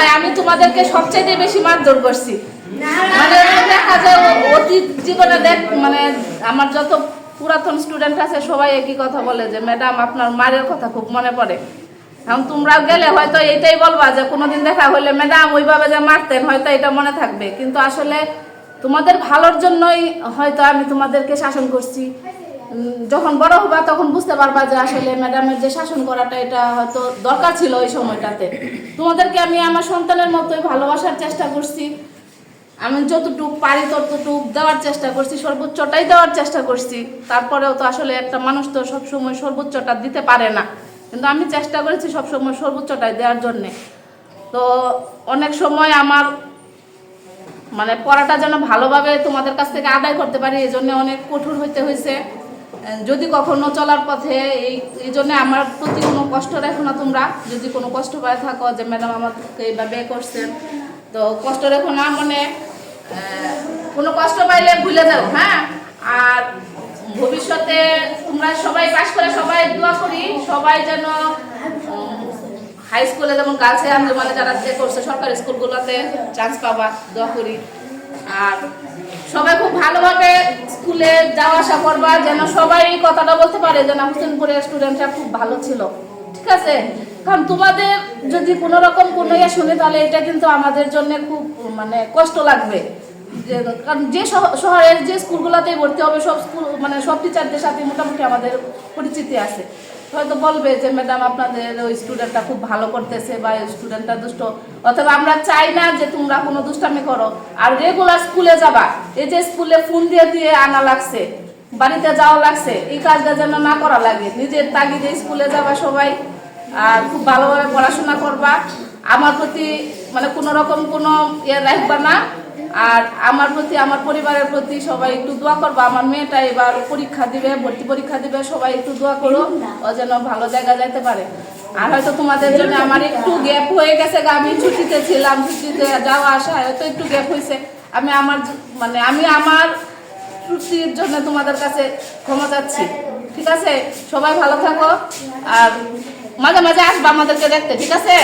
হয় আমি তোমাদেরকে সবচেয়ে বেশি মারধর করছি। মানে দেখা যায় অতীত জীবনে দেখ মানে আমার যত পুরাতন স্টুডেন্ট আছে, সবাই একই কথা বলে যে ম্যাডাম আপনার মায়ের কথা খুব মনে পড়ে। এখন তোমরা গেলে হয়তো এটাই বলবা যে, কোনোদিন দেখা হইলে ম্যাডাম ওইভাবে যে মারতেন, হয়তো এটা মনে থাকবে। কিন্তু আসলে তোমাদের ভালোর জন্যই হয়তো আমি তোমাদেরকে শাসন করছি। যখন বড় হবা তখন বুঝতে পারবা যে আসলে ম্যাডামের যে শাসন করাটা, এটা হয়তো দরকার ছিল ওই সময়টাতে। তোমাদেরকে আমি আমার সন্তানের মতোই ভালোবাসার চেষ্টা করছি। আমি যতটুকু পারি ততটুক দেওয়ার চেষ্টা করছি, সর্বোচ্চটাই দেওয়ার চেষ্টা করছি। তারপরেও তো আসলে একটা মানুষ তো সবসময় সর্বোচ্চটা দিতে পারে না। কিন্তু আমি চেষ্টা করেছি সবসময় সর্বোচ্চটাই দেওয়ার জন্যে। তো অনেক সময় আমার মানে পড়াটা যেন ভালোভাবে তোমাদের কাছ থেকে আদায় করতে পারি এই জন্য অনেক কঠোর হইতে হয়েছে যদি কখনো চলার পথে এই এই জন্য আমার প্রতি কোনো কষ্ট রেখো না তোমরা। যদি কোনো কষ্ট পায় থাকো যে ম্যাডাম আমাকে এইভাবে করছেন তো কষ্ট রেখো না মানে কোনো কষ্ট পাইলে ভুলে যাও হ্যাঁ? আর ভবিষ্যতে তোমরা সবাই পাশ করে সবাই দোয়া করি, সবাই যেন হাই স্কুলে যেমন গার্লসে আঞ্জুমানে যারা যে করছে, সরকারি স্কুলগুলোতে চান্স পাবা, দোয়া করি। আর সবাই খুব ভালোভাবে স্কুলে যাওয়া আসা করবা যেন সবাই কথাটা বলতে পারে যেন হোসেনপুরের স্টুডেন্টরা খুব ভালো ছিল। ঠিক আছে? কারণ তোমাদের যদি কোনো রকম কোনো ইয়ে শুনে, তাহলে এটা কিন্তু আমাদের জন্য খুব মানে কষ্ট লাগবে। কারণ যে শহরের যে স্কুলগুলোতেই ভর্তি হবে, সব স্কুল মানে সব টিচারদের সাথে মোটামুটি আমাদের পরিচিতি আছে। হয়তো বলবে যে, ম্যাডাম, আপনাদের ওই স্টুডেন্টটা খুব ভালো করতেছে বা স্টুডেন্টটা দুষ্ট। অথবা, আমরা চাই না যে তোমরা কোনো দুষ্টামি করো। আর রেগুলার স্কুলে যাবা। এই যে স্কুলে ফোন দিয়ে দিয়ে আনা লাগছে, বাড়িতে যাওয়া লাগছে, এই কাজটা যেন না করা লাগে। নিজের তাগিদে স্কুলে যাবা সবাই, আর খুব ভালোভাবে পড়াশোনা করবা। আমার প্রতি মানে কোনো রকম কোনো ইয়ে রাখবা না। আর আমার প্রতি, আমার পরিবারের প্রতি সবাই একটু দোয়া করবা। আমার মেয়েটা এবার পরীক্ষা দিবে, ভর্তি পরীক্ষা দিবে, সবাই একটু দোয়া করো। ও যেন ভালো জায়গা যাইতে পারে। আর হয়তো তোমাদের জন্য আমার একটু গ্যাপ হয়ে গেছে আমি ছুটিতে ছিলাম, ছুটিতে যাওয়া আসা, হয়তো একটু গ্যাপ হয়েছে আমি আমার মানে আমি আমার ত্রুটির জন্য তোমাদের কাছে ক্ষমা চাচ্ছি। ঠিক আছে? সবাই ভালো থাকো। আর মাঝে মাঝে আসবা আমাদেরকে দেখতে, ঠিক আছে?